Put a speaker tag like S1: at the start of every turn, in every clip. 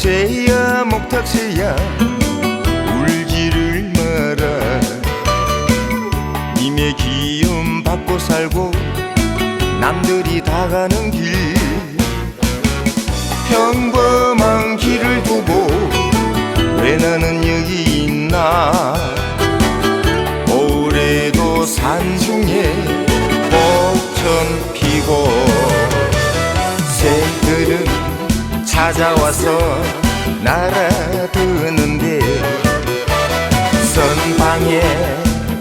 S1: 목탁새야 목탁새야. 울지를 마라. 님의 기움 받고 살고 남들이 다 가는 길 찾아와서 날아드는데 선방에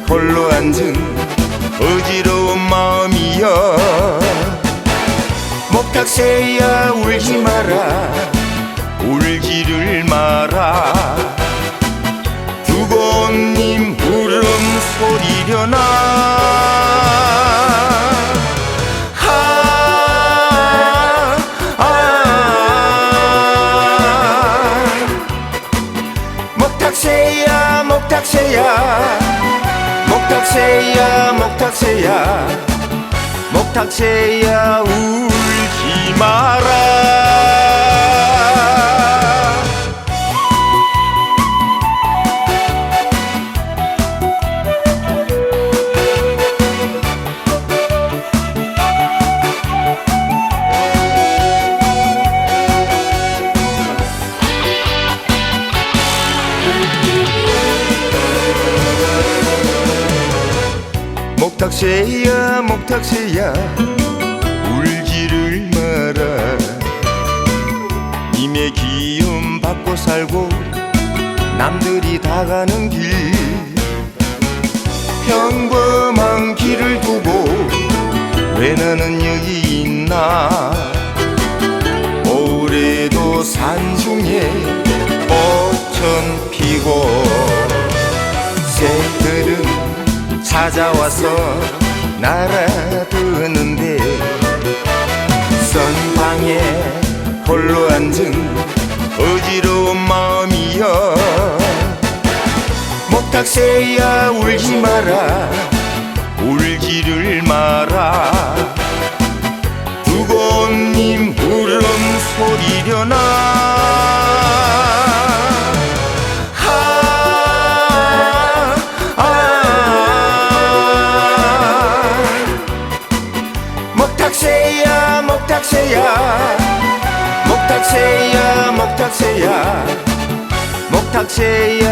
S1: 홀로 앉은 어지러운 마음이여. 목탁새야 울지 마라. 울지를 마라 목탁새야 목탁새야 목탁새야 목탁새야 울지 마라 목탁새야 목탁새야. 울지를 마라. 님의 기움 받고 살고 남들이 다 가는 길. 평범한 길을 두고 왜 나는 여기 있나? 올해도 산중에 벚천 피고 새들은 찾아와서 날아드는데 선방에 홀로 앉은 어지러운 마음이여. 목탁새야 울지 마라. 울지를 마라 목탁새야 목탁새야 목탁새야 목탁새야